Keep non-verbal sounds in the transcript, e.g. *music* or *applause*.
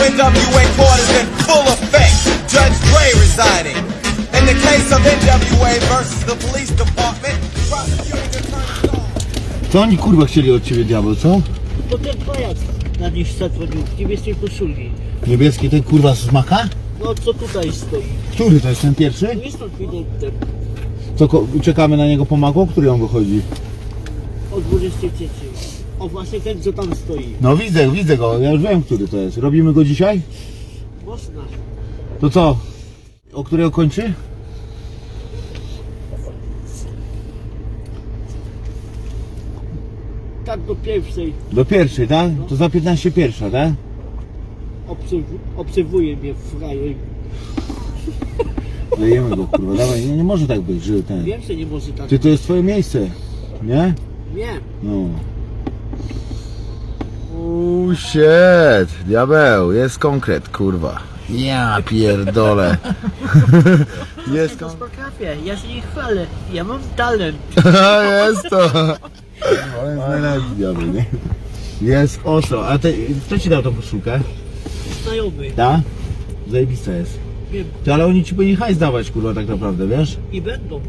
NWA court is in full effect. Judge Dre residing. In the case of NWA versus the police department, prosecuting attorney. Co oni kurwa chcieli od ciebie diabeł, co? To ten pajac na nich zadzwonił w niebieskiej koszuli. Niebieski ten kurwa z maka? No co tutaj stoi? Który to jest ten pierwszy? Nie stąd widoczne. To ko- czekamy na niego pomagło, który on wychodzi? O 23. O właśnie ten co tam stoi. No widzę, widzę go, ja już wiem, który to jest. Robimy go dzisiaj? Można. To co? O którego kończy? Tak do pierwszej Do pierwszej, tak? To za 15 pierwsza, tak? obserw- obserwuje mnie frajer. *laughs* Dajemy go kurwa, dawaj, nie, nie może tak być, że ten... Wiem, że nie może tak. Ty to jest twoje miejsce, nie? Wiem. No. Uuu, shit, diabeł, jest konkret, kurwa. Ja pierdolę. *laughs* jest To konkret. potrafię, ja się nie chwalę. Ja mam talent. *laughs* jest to. Ale jest najlepszy diabeł, nie? Jest oso. A ty, kto ci dał tą koszulkę? Znajomy. Ta? Zajebista jest. Wiem. Ale oni ci powinni hajs dawać, kurwa, tak naprawdę, wiesz? I będą.